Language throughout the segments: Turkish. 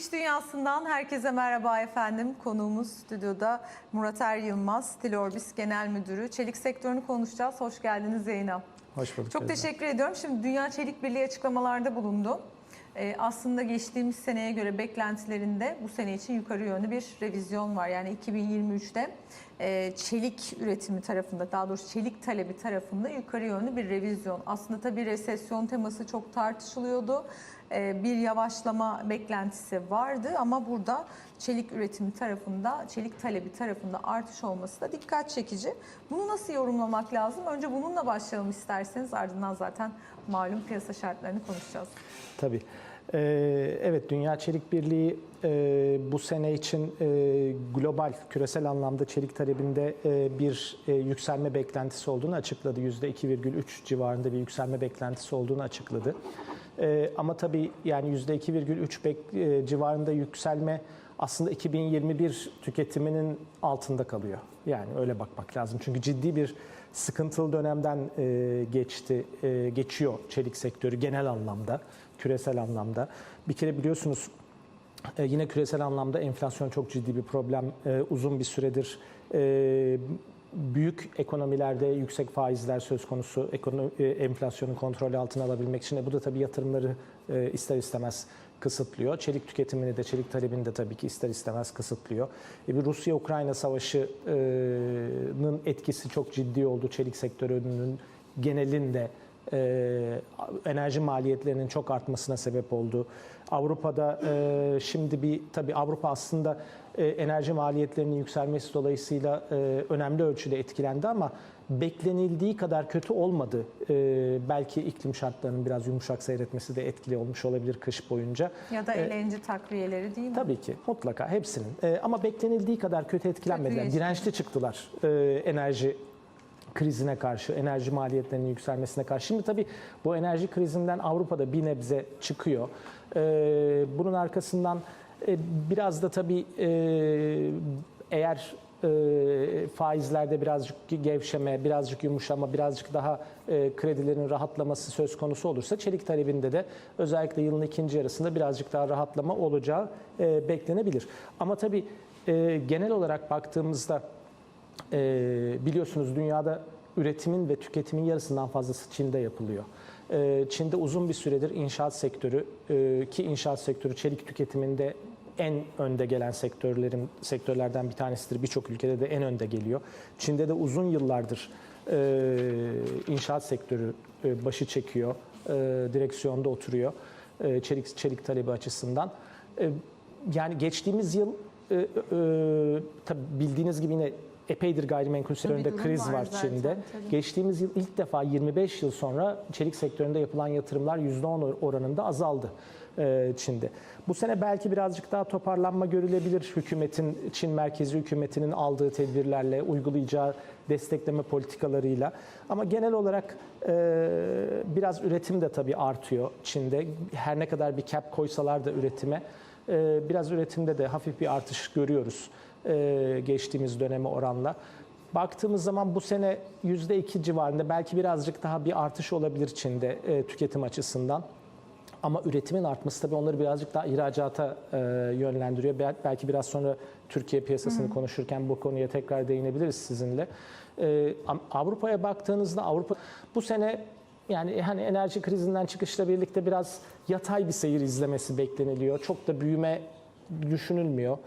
İş dünyasından herkese merhaba efendim. Konuğumuz stüdyoda Murat Er Yılmaz, Stilorbis Genel Müdürü. Çelik sektörünü konuşacağız. Hoş geldiniz Zeynep. Hoş bulduk. Çok teşekkür ediyorum. Şimdi Dünya Çelik Birliği açıklamalarda bulundu. Ee, aslında geçtiğimiz seneye göre beklentilerinde bu sene için yukarı yönlü bir revizyon var. Yani 2023'te e, çelik üretimi tarafında, daha doğrusu çelik talebi tarafında yukarı yönlü bir revizyon. Aslında tabii resesyon teması çok tartışılıyordu. Ee, bir yavaşlama beklentisi vardı ama burada çelik üretimi tarafında, çelik talebi tarafında artış olması da dikkat çekici. Bunu nasıl yorumlamak lazım? Önce bununla başlayalım isterseniz ardından zaten malum piyasa şartlarını konuşacağız. Tabii. Ee, evet, Dünya Çelik Birliği e, bu sene için e, global, küresel anlamda çelik talebinde e, bir e, yükselme beklentisi olduğunu açıkladı. %2,3 civarında bir yükselme beklentisi olduğunu açıkladı. E, ama tabii yani %2,3 bek- e, civarında yükselme aslında 2021 tüketiminin altında kalıyor. Yani öyle bakmak lazım. Çünkü ciddi bir sıkıntılı dönemden e, geçti, e, geçiyor çelik sektörü genel anlamda, küresel anlamda. Bir kere biliyorsunuz e, yine küresel anlamda enflasyon çok ciddi bir problem. E, uzun bir süredir e, büyük ekonomilerde yüksek faizler söz konusu ekonomi, e, enflasyonu kontrol altına alabilmek için. E, bu da tabii yatırımları e, ister istemez kısıtlıyor. Çelik tüketimini de, çelik talebini de tabii ki ister istemez kısıtlıyor. E, bir Rusya-Ukrayna savaşının etkisi çok ciddi oldu çelik sektörünün genelinde e, enerji maliyetlerinin çok artmasına sebep oldu. Avrupa'da e, şimdi bir tabii Avrupa aslında e, enerji maliyetlerinin yükselmesi dolayısıyla e, önemli ölçüde etkilendi ama beklenildiği kadar kötü olmadı. E, belki iklim şartlarının biraz yumuşak seyretmesi de etkili olmuş olabilir kış boyunca. Ya da LNG takviyeleri değil mi? Tabii ki mutlaka hepsinin E, ama beklenildiği kadar kötü etkilenmediler. Dirençli çıktılar e, enerji krizine karşı, enerji maliyetlerinin yükselmesine karşı. Şimdi tabii bu enerji krizinden Avrupa'da bir nebze çıkıyor. E, bunun arkasından e, biraz da tabii e, eğer e, faizlerde birazcık gevşeme, birazcık yumuşama, birazcık daha e, kredilerin rahatlaması söz konusu olursa çelik talebinde de özellikle yılın ikinci yarısında birazcık daha rahatlama olacağı e, beklenebilir. Ama tabii e, genel olarak baktığımızda e, biliyorsunuz dünyada üretimin ve tüketimin yarısından fazlası Çin'de yapılıyor. E, Çin'de uzun bir süredir inşaat sektörü e, ki inşaat sektörü çelik tüketiminde en önde gelen sektörlerin sektörlerden bir tanesidir. Birçok ülkede de en önde geliyor. Çin'de de uzun yıllardır e, inşaat sektörü e, başı çekiyor, e, direksiyonda oturuyor e, çelik çelik talebi açısından. E, yani geçtiğimiz yıl e, e, tabii bildiğiniz gibi yine epeydir gayrimenkul sektöründe durum kriz var var, zaten, Çin'de. tabii. Geçtiğimiz yıl ilk defa 25 yıl sonra çelik sektöründe yapılan yatırımlar %10 oranında azaldı e, Çin'de. Bu sene belki birazcık daha toparlanma görülebilir hükümetin, Çin merkezi hükümetinin aldığı tedbirlerle, uygulayacağı destekleme politikalarıyla. Ama genel olarak e, biraz üretim de tabii artıyor Çin'de. Her ne kadar bir cap koysalar da üretime, e, biraz üretimde de hafif bir artış görüyoruz e, geçtiğimiz döneme oranla. Baktığımız zaman bu sene %2 civarında belki birazcık daha bir artış olabilir Çin'de e, tüketim açısından. Ama üretimin artması tabii onları birazcık daha ihracata e, yönlendiriyor. Bel- Belki biraz sonra Türkiye piyasasını konuşurken bu konuya tekrar değinebiliriz sizinle. E, Avrupa'ya baktığınızda Avrupa bu sene yani hani enerji krizinden çıkışla birlikte biraz yatay bir seyir izlemesi bekleniliyor. Çok da büyüme düşünülmüyor.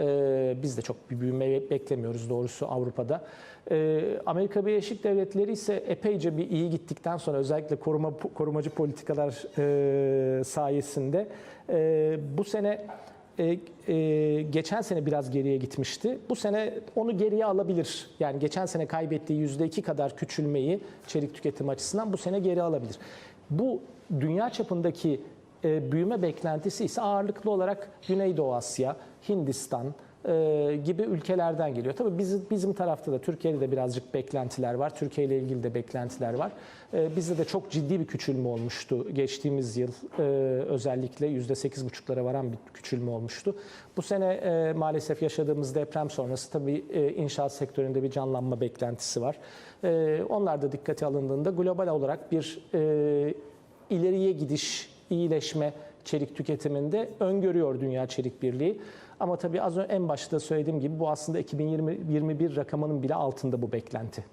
Ee, biz de çok bir büyüme beklemiyoruz doğrusu Avrupa'da. Ee, Amerika Birleşik Devletleri ise epeyce bir iyi gittikten sonra özellikle koruma korumacı politikalar e, sayesinde e, bu sene e, e, geçen sene biraz geriye gitmişti. Bu sene onu geriye alabilir. Yani geçen sene kaybettiği %2 kadar küçülmeyi çelik tüketim açısından bu sene geri alabilir. Bu dünya çapındaki e, büyüme beklentisi ise ağırlıklı olarak Güneydoğu Asya, Hindistan e, gibi ülkelerden geliyor. Tabii bizim, bizim tarafta da Türkiye'de de birazcık beklentiler var. Türkiye ile ilgili de beklentiler var. E, bizde de çok ciddi bir küçülme olmuştu geçtiğimiz yıl. E, özellikle %8,5'lara varan bir küçülme olmuştu. Bu sene maalesef yaşadığımız deprem sonrası tabii inşaat sektöründe bir canlanma beklentisi var. Onlar da dikkate alındığında global olarak bir ileriye gidiş, iyileşme çelik tüketiminde öngörüyor Dünya Çelik Birliği. Ama tabii az önce en başta söylediğim gibi bu aslında 2021 rakamının bile altında bu beklenti.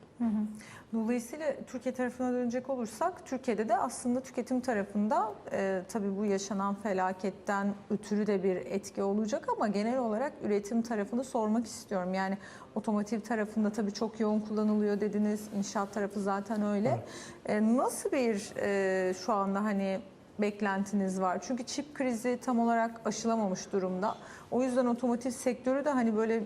Dolayısıyla Türkiye tarafına dönecek olursak Türkiye'de de aslında tüketim tarafında e, tabii bu yaşanan felaketten ötürü de bir etki olacak ama genel olarak üretim tarafını sormak istiyorum. Yani otomotiv tarafında tabii çok yoğun kullanılıyor dediniz. İnşaat tarafı zaten öyle. E, nasıl bir e, şu anda hani beklentiniz var? Çünkü çip krizi tam olarak aşılamamış durumda. O yüzden otomotiv sektörü de hani böyle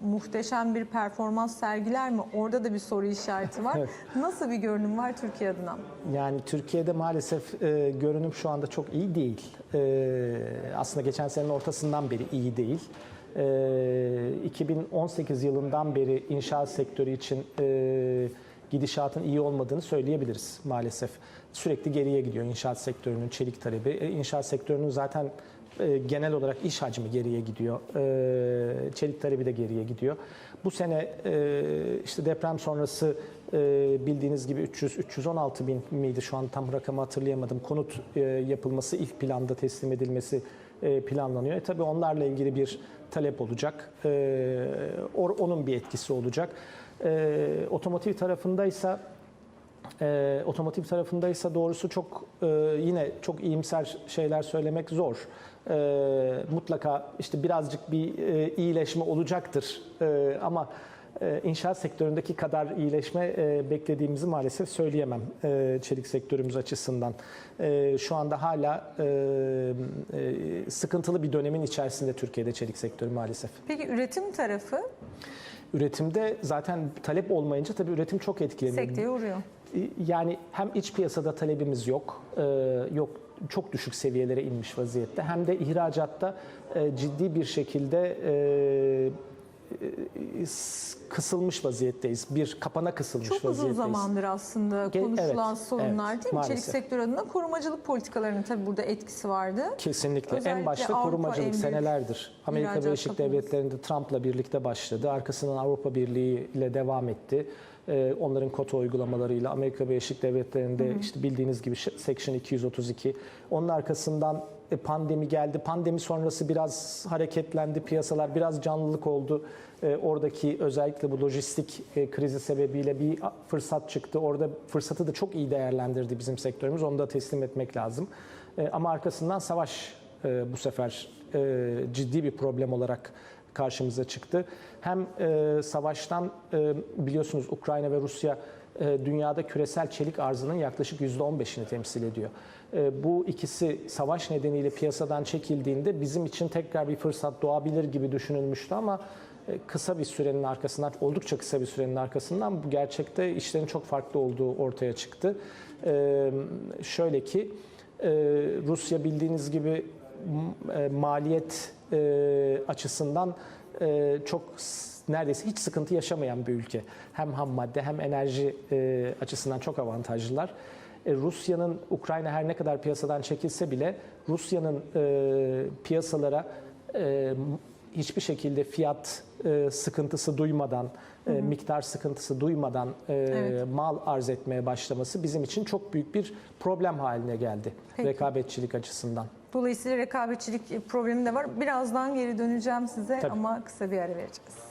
muhteşem bir performans sergiler mi? Orada da bir soru işareti var. Evet. Nasıl bir görünüm var Türkiye adına? Yani Türkiye'de maalesef e, görünüm şu anda çok iyi değil. E, aslında geçen senenin ortasından beri iyi değil. E, 2018 yılından beri inşaat sektörü için e, gidişatın iyi olmadığını söyleyebiliriz maalesef. Sürekli geriye gidiyor inşaat sektörünün çelik talebi. E, inşaat sektörünün zaten e, genel olarak iş hacmi geriye gidiyor. E, çelik talebi de geriye gidiyor. Bu sene işte deprem sonrası bildiğiniz gibi 300-316 bin miydi şu an tam rakamı hatırlayamadım. Konut yapılması ilk planda teslim edilmesi planlanıyor. E, tabii onlarla ilgili bir talep olacak. Onun bir etkisi olacak. Otomotiv tarafındaysa e, otomotiv tarafındaysa doğrusu çok e, yine çok iyimser şeyler söylemek zor. E, mutlaka işte birazcık bir e, iyileşme olacaktır E, ama e, inşaat sektöründeki kadar iyileşme e, beklediğimizi maalesef söyleyemem e, çelik sektörümüz açısından. E, şu anda hala e, e, sıkıntılı bir dönemin içerisinde Türkiye'de çelik sektörü maalesef. Peki üretim tarafı Üretimde zaten talep olmayınca tabii üretim çok etkileniyor. sekteye uğruyor. Yani hem iç piyasada talebimiz yok, e, yok çok düşük seviyelere inmiş vaziyette. Hem de ihracatta e, ciddi bir şekilde e, kısılmış vaziyetteyiz. Bir kapana kısılmış Çok uzun vaziyetteyiz. zamandır aslında konuşulan evet, sorunlar evet, değil mi? Çelik maalesef. sektörü adına korumacılık politikalarının tabii burada etkisi vardı. Kesinlikle. Özellikle en başta Avrupa en korumacılık büyük senelerdir. Amerika Birleşik kapımız. Devletleri'nde Trump'la birlikte başladı. Arkasından Avrupa Birliği ile devam etti. Ee, onların kota uygulamalarıyla Amerika Birleşik Devletleri'nde işte bildiğiniz gibi Section 232. Onun arkasından e, pandemi geldi. Pandemi sonrası biraz hareketlendi piyasalar, biraz canlılık oldu. E, oradaki özellikle bu lojistik e, krizi sebebiyle bir fırsat çıktı. Orada fırsatı da çok iyi değerlendirdi bizim sektörümüz. Onu da teslim etmek lazım. E, ama arkasından savaş e, bu sefer e, ciddi bir problem olarak karşımıza çıktı. Hem e, savaştan e, biliyorsunuz Ukrayna ve Rusya e, dünyada küresel çelik arzının yaklaşık %15'ini temsil ediyor. E, bu ikisi savaş nedeniyle piyasadan çekildiğinde bizim için tekrar bir fırsat doğabilir gibi düşünülmüştü ama e, kısa bir sürenin arkasından, oldukça kısa bir sürenin arkasından bu gerçekte işlerin çok farklı olduğu ortaya çıktı. E, şöyle ki e, Rusya bildiğiniz gibi e, maliyet e, açısından e, çok neredeyse hiç sıkıntı yaşamayan bir ülke. Hem ham madde hem enerji e, açısından çok avantajlılar. E, Rusya'nın Ukrayna her ne kadar piyasadan çekilse bile Rusya'nın e, piyasalara e, hiçbir şekilde fiyat e, sıkıntısı duymadan, e, miktar sıkıntısı duymadan e, Evet. mal arz etmeye başlaması bizim için çok büyük bir problem haline geldi Peki. rekabetçilik açısından. Dolayısıyla rekabetçilik problemi de var. Birazdan geri döneceğim size Tabii. ama kısa bir ara vereceğiz.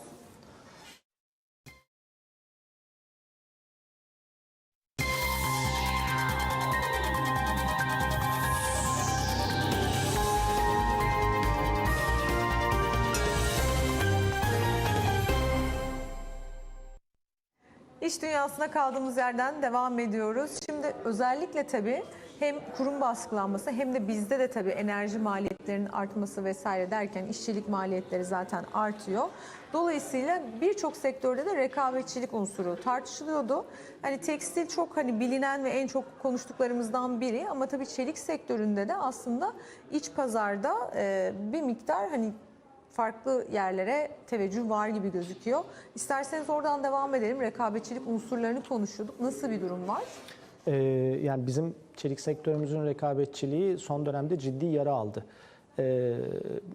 İş dünyasına kaldığımız yerden devam ediyoruz. Şimdi özellikle tabii hem kurum baskılanması hem de bizde de tabii enerji maliyetlerinin artması vesaire derken işçilik maliyetleri zaten artıyor. Dolayısıyla birçok sektörde de rekabetçilik unsuru tartışılıyordu. Hani tekstil çok hani bilinen ve en çok konuştuklarımızdan biri ama tabii çelik sektöründe de aslında iç pazarda e, bir miktar hani farklı yerlere teveccüh var gibi gözüküyor. İsterseniz oradan devam edelim. Rekabetçilik unsurlarını konuşuyorduk. Nasıl bir durum var? Ee, yani bizim çelik sektörümüzün rekabetçiliği son dönemde ciddi yara aldı. Ee,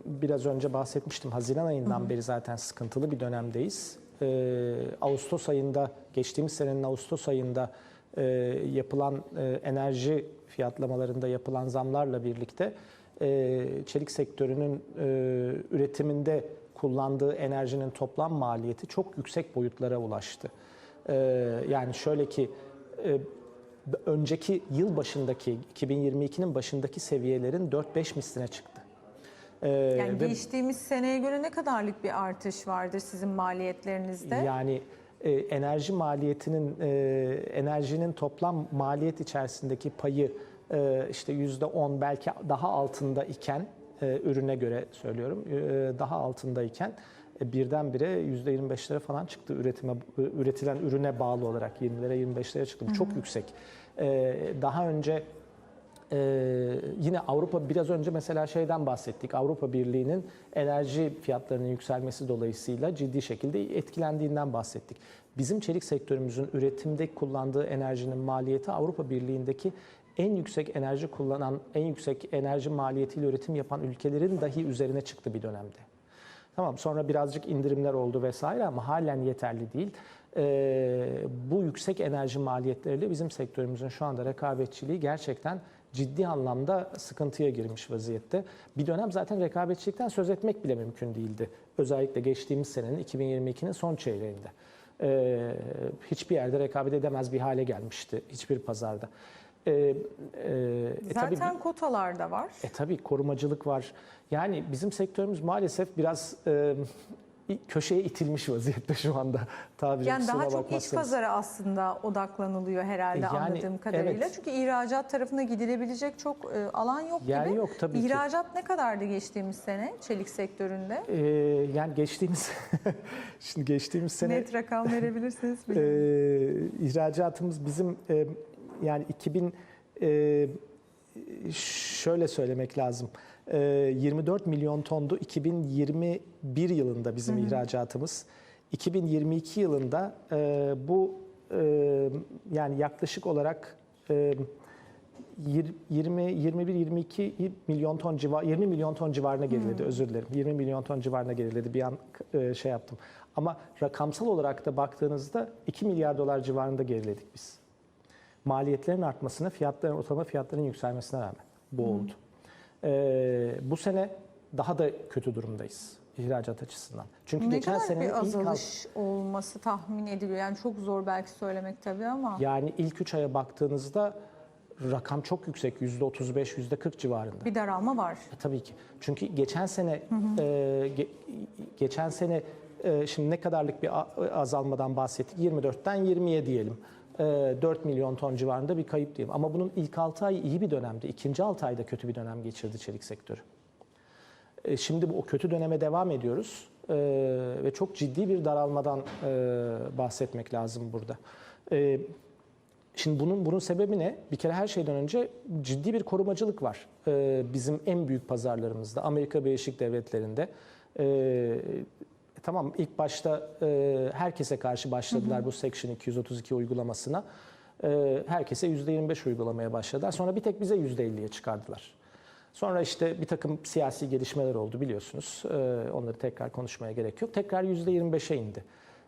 biraz önce bahsetmiştim. Haziran ayından beri zaten sıkıntılı bir dönemdeyiz. Ee, Ağustos ayında, geçtiğimiz senenin Ağustos ayında e, yapılan e, enerji fiyatlamalarında yapılan zamlarla birlikte e, çelik sektörünün e, üretiminde kullandığı enerjinin toplam maliyeti çok yüksek boyutlara ulaştı. E, yani şöyle ki e, önceki yıl başındaki 2022'nin başındaki seviyelerin 4-5 misline çıktı. E, Yani ve- geçtiğimiz seneye göre ne kadarlık bir artış vardır sizin maliyetlerinizde? Yani e, enerji maliyetinin e, enerjinin toplam maliyet içerisindeki payı e, işte yüzde 10 belki daha altında iken e, ürüne göre söylüyorum e, daha altında iken birdenbire yüzde 25'lere falan çıktı üretime üretilen ürüne bağlı olarak 20'lere 25'lere çıktı. Bu çok yüksek. E, daha önce ee, yine Avrupa biraz önce mesela şeyden bahsettik. Avrupa Birliği'nin enerji fiyatlarının yükselmesi dolayısıyla ciddi şekilde etkilendiğinden bahsettik. Bizim çelik sektörümüzün üretimde kullandığı enerjinin maliyeti Avrupa Birliği'ndeki en yüksek enerji kullanan, en yüksek enerji maliyetiyle üretim yapan ülkelerin dahi üzerine çıktı bir dönemde. Tamam sonra birazcık indirimler oldu vesaire ama halen yeterli değil. Ee, bu yüksek enerji maliyetleriyle bizim sektörümüzün şu anda rekabetçiliği gerçekten ciddi anlamda sıkıntıya girmiş vaziyette. Bir dönem zaten rekabetçilikten söz etmek bile mümkün değildi. Özellikle geçtiğimiz senenin 2022'nin son çeyreğinde. Ee, hiçbir yerde rekabet edemez bir hale gelmişti hiçbir pazarda. Ee, e, e, tabii Zaten kotalar da var. e tabii korumacılık var. Yani bizim sektörümüz maalesef biraz e, köşeye itilmiş vaziyette şu anda tabiri Yani daha çok iç pazara aslında odaklanılıyor herhalde Yani, anladığım kadarıyla. evet. Çünkü ihracat tarafına gidilebilecek çok e, alan yok Yer gibi. yok tabii ki. İhracat ne kadardı geçtiğimiz sene çelik sektöründe? E, yani geçtiğimiz şimdi geçtiğimiz sene Net rakam verebilirsiniz. e, ihracatımız bizim e, yani 2000 e, şöyle söylemek lazım. E, 24 milyon tondu 2021 yılında bizim ihracatımız. 2022 yılında e, bu e, yani yaklaşık olarak e, 20 21 22 milyon ton civar 20 milyon ton civarına geriledi özür dilerim. 20 milyon ton civarına geriledi. Bir an e, şey yaptım. Ama rakamsal olarak da baktığınızda 2 milyar dolar civarında geriledik biz. Maliyetlerin artmasına, fiyatların ortalama fiyatların yükselmesine rağmen bu oldu. E, bu sene daha da kötü durumdayız ihracat açısından. Çünkü ne geçen kadar senenin bir ilk azalış olması tahmin ediliyor? Yani çok zor belki söylemek tabii ama. yani ilk 3 aya baktığınızda rakam çok yüksek. %35, %40 civarında. Bir daralma var. E, Tabii ki. Çünkü geçen sene e, ge- geçen sene e, şimdi ne kadarlık bir azalmadan bahsettik? 24'ten 20'ye diyelim. E, 4 milyon ton civarında bir kayıp diyelim. Ama bunun ilk 6 ay iyi bir dönemdi. İkinci 6 ayda kötü bir dönem geçirdi çelik sektörü. E, Şimdi bu o kötü döneme devam ediyoruz E, ve çok ciddi bir daralmadan e, bahsetmek lazım burada. E, Şimdi bunun bunun sebebi ne? Bir kere her şeyden önce ciddi bir korumacılık var e, bizim en büyük pazarlarımızda. Amerika Birleşik Devletleri'nde. E, tamam ilk başta e, herkese karşı başladılar bu Section 232 uygulamasına. E, herkese %25 uygulamaya başladılar. Sonra bir tek bize %50'ye çıkardılar. Sonra işte bir takım siyasi gelişmeler oldu biliyorsunuz. Ee, Onları tekrar konuşmaya gerek yok. Tekrar %25'e indi.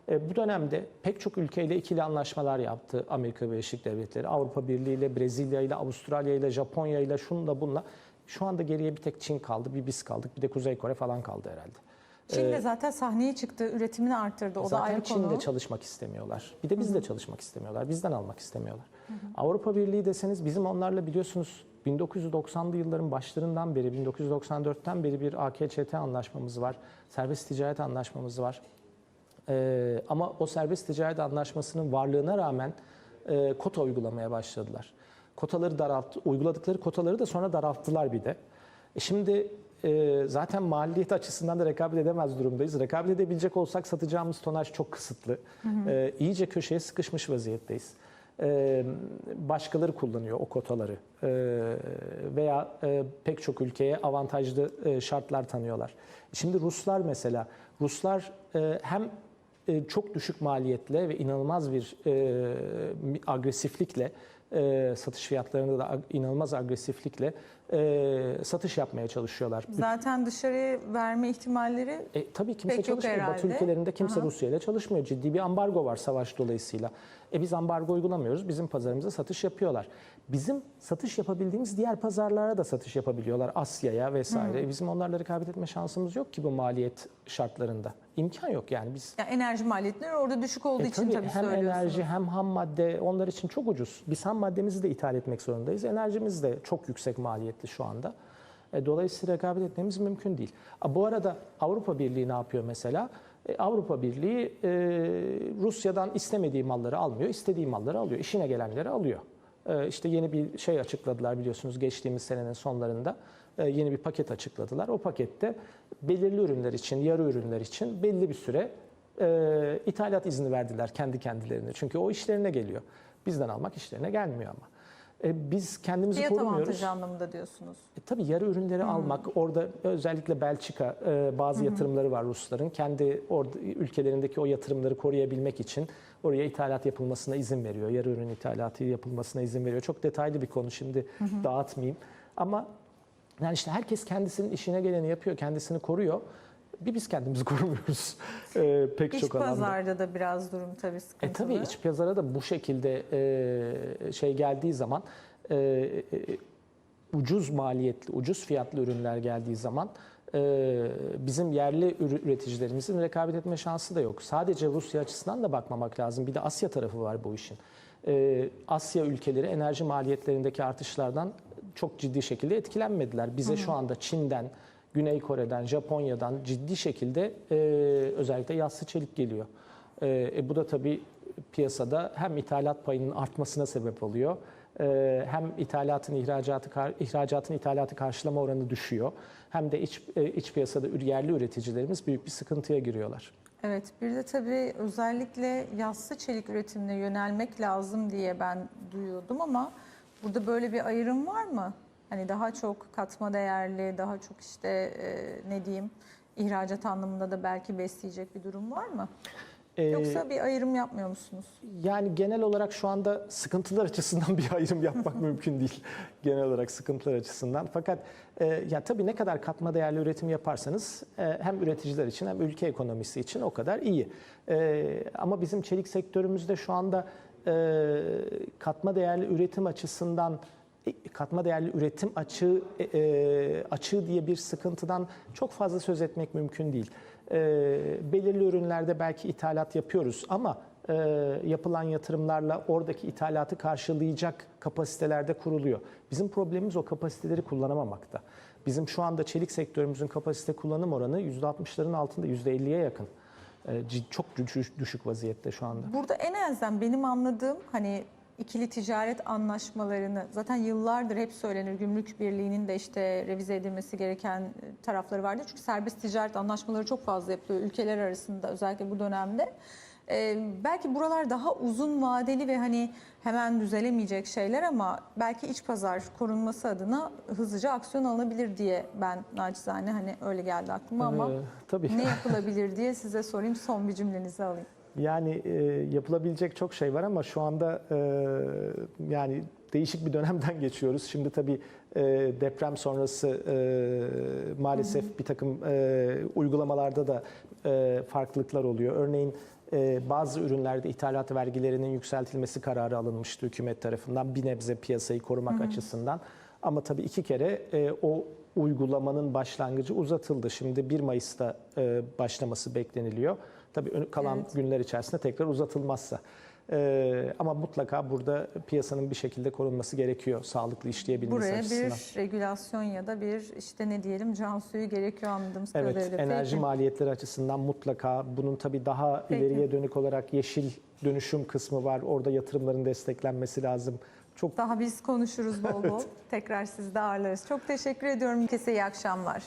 Ee, Bu dönemde pek çok ülkeyle ikili anlaşmalar yaptı Amerika Birleşik Devletleri. Avrupa Birliği ile, Brezilya ile, Avustralya ile, Japonya ile, şunla bunla. Şu anda geriye bir tek Çin kaldı, bir biz kaldık, bir de Kuzey Kore falan kaldı herhalde. Çin de zaten sahneye çıktı, üretimini arttırdı. O da Zaten ayrı Çin'de konu. çalışmak istemiyorlar. Bir de bizde çalışmak istemiyorlar. Bizden almak istemiyorlar. Avrupa Birliği deseniz bizim onlarla biliyorsunuz 1990'lı yılların başlarından beri 1994'ten beri bir AKÇT anlaşmamız var. Serbest ticaret anlaşmamız var. Ee, ama o serbest ticaret anlaşmasının varlığına rağmen e, kota uygulamaya başladılar. Kotaları daralttı, uyguladıkları kotaları da sonra daralttılar bir de. E şimdi e, zaten maliyet açısından da rekabet edemez durumdayız. Rekabet edebilecek olsak satacağımız tonaj çok kısıtlı. E, iyice köşeye sıkışmış vaziyetteyiz. E, başkaları kullanıyor o kotaları E, veya e, pek çok ülkeye avantajlı e, şartlar tanıyorlar. Şimdi Ruslar mesela, Ruslar e, hem e, çok düşük maliyetle ve inanılmaz bir e, agresiflikle e, satış fiyatlarında da inanılmaz agresiflikle e, satış yapmaya çalışıyorlar. Zaten dışarıya verme ihtimalleri E, tabii kimse Pek çalışmıyor. Batı ülkelerinde kimse. Rusya ile çalışmıyor. Ciddi bir ambargo var savaş dolayısıyla. E biz ambargo uygulamıyoruz. Bizim pazarımıza satış yapıyorlar. Bizim satış yapabildiğimiz diğer pazarlara da satış yapabiliyorlar. Asya'ya vesaire. E bizim onlarla rekabet etme şansımız yok ki bu maliyet şartlarında. İmkan yok yani biz Yani enerji maliyetleri orada düşük olduğu e için tabii tabii hem enerji hem ham madde onlar için çok ucuz. Biz ham maddemizi de ithal etmek zorundayız. Enerjimiz de çok yüksek maliyetli şu anda. E, Dolayısıyla rekabet etmemiz mümkün değil. A, Bu arada Avrupa Birliği ne yapıyor mesela? E, Avrupa Birliği e, Rusya'dan istemediği malları almıyor, istediği malları alıyor. İşine gelenleri alıyor. E, İşte yeni bir şey açıkladılar biliyorsunuz geçtiğimiz senenin sonlarında. E, Yeni bir paket açıkladılar. O pakette belirli ürünler için, yarı ürünler için belli bir süre ithalat izni verdiler kendi kendilerine. Çünkü o işlerine geliyor. Bizden almak işlerine gelmiyor ama. E, biz kendimizi Fiyat korumuyoruz. avantajı anlamında diyorsunuz. E, tabii yarı ürünleri almak, orada özellikle Belçika e, bazı yatırımları var Rusların. Kendi orada ülkelerindeki o yatırımları koruyabilmek için oraya ithalat yapılmasına izin veriyor. Yarı ürün ithalatı yapılmasına izin veriyor. Çok detaylı bir konu şimdi dağıtmayayım. Ama yani işte herkes kendisinin işine geleni yapıyor, kendisini koruyor. Bir biz kendimizi korumuyoruz e, pek İç çok alanda. pazarda da biraz durum tabii E sıkıntılı. tabii iç pazara da bu şekilde e, şey geldiği zaman e, e, ucuz maliyetli, ucuz fiyatlı ürünler geldiği zaman e, bizim yerli üreticilerimizin rekabet etme şansı da yok. Sadece Rusya açısından da bakmamak lazım. Bir de Asya tarafı var bu işin. E, Asya ülkeleri enerji maliyetlerindeki artışlardan çok ciddi şekilde etkilenmediler. Bize şu anda Çin'den, Güney Kore'den, Japonya'dan ciddi şekilde e, özellikle yassı çelik geliyor. E, e, bu da tabii piyasada hem ithalat payının artmasına sebep oluyor. e, hem ithalatın ihracatı ihracatın ithalatı karşılama oranı düşüyor. Hem de iç e, iç piyasada yerli üreticilerimiz büyük bir sıkıntıya giriyorlar. Evet, bir de tabii özellikle yassı çelik üretimine yönelmek lazım diye ben duyuyordum ama burada böyle bir ayrım var mı? Hani daha çok katma değerli, daha çok işte e, ne diyeyim ihracat anlamında da belki besleyecek bir durum var mı? E, Yoksa bir ayrım yapmıyor musunuz? Yani genel olarak şu anda sıkıntılar açısından bir ayrım yapmak mümkün değil. Genel olarak sıkıntılar açısından. Fakat e, ya tabii ne kadar katma değerli üretim yaparsanız e, hem üreticiler için hem ülke ekonomisi için o kadar iyi. E, ama bizim çelik sektörümüzde şu anda e, katma değerli üretim açısından katma değerli üretim açığı e, açığı diye bir sıkıntıdan çok fazla söz etmek mümkün değil. E, belirli ürünlerde belki ithalat yapıyoruz ama e, yapılan yatırımlarla oradaki ithalatı karşılayacak kapasitelerde kuruluyor. Bizim problemimiz o kapasiteleri kullanamamakta. Bizim şu anda çelik sektörümüzün kapasite kullanım oranı %60'ların altında %50'ye yakın. E, çok düş- düşük vaziyette şu anda. Burada en azından benim anladığım hani ikili ticaret anlaşmalarını zaten yıllardır hep söylenir gümrük birliğinin de işte revize edilmesi gereken tarafları vardı. Çünkü serbest ticaret anlaşmaları çok fazla yapılıyor ülkeler arasında özellikle bu dönemde. Ee, belki buralar daha uzun vadeli ve hani hemen düzelemeyecek şeyler ama belki iç pazar korunması adına hızlıca aksiyon alınabilir diye ben naçizane hani öyle geldi aklıma ama E, tabii. ne yapılabilir diye size sorayım son bir cümlenizi alayım. Yani e, yapılabilecek çok şey var ama şu anda e, yani değişik bir dönemden geçiyoruz. Şimdi tabii e, deprem sonrası e, maalesef bir takım e, uygulamalarda da e, farklılıklar oluyor. Örneğin e, bazı ürünlerde ithalat vergilerinin yükseltilmesi kararı alınmıştı hükümet tarafından bir nebze piyasayı korumak açısından. Ama tabii iki kere e, o uygulamanın başlangıcı uzatıldı. Şimdi 1 Mayıs'ta e, başlaması bekleniliyor. Tabii ön- kalan Evet. günler içerisinde tekrar uzatılmazsa. Ee, ama mutlaka burada piyasanın bir şekilde korunması gerekiyor sağlıklı işleyebilmesi Buraya açısından. bir regülasyon ya da bir işte ne diyelim can suyu gerekiyor anladığımız Evet, kadarıyla. enerji Peki. maliyetleri açısından mutlaka bunun tabii daha Peki. ileriye dönük olarak yeşil dönüşüm kısmı var. Orada yatırımların desteklenmesi lazım. Çok Daha biz konuşuruz bol bol. Tekrar sizi de ağırlarız. Çok teşekkür ediyorum. Herkese iyi akşamlar.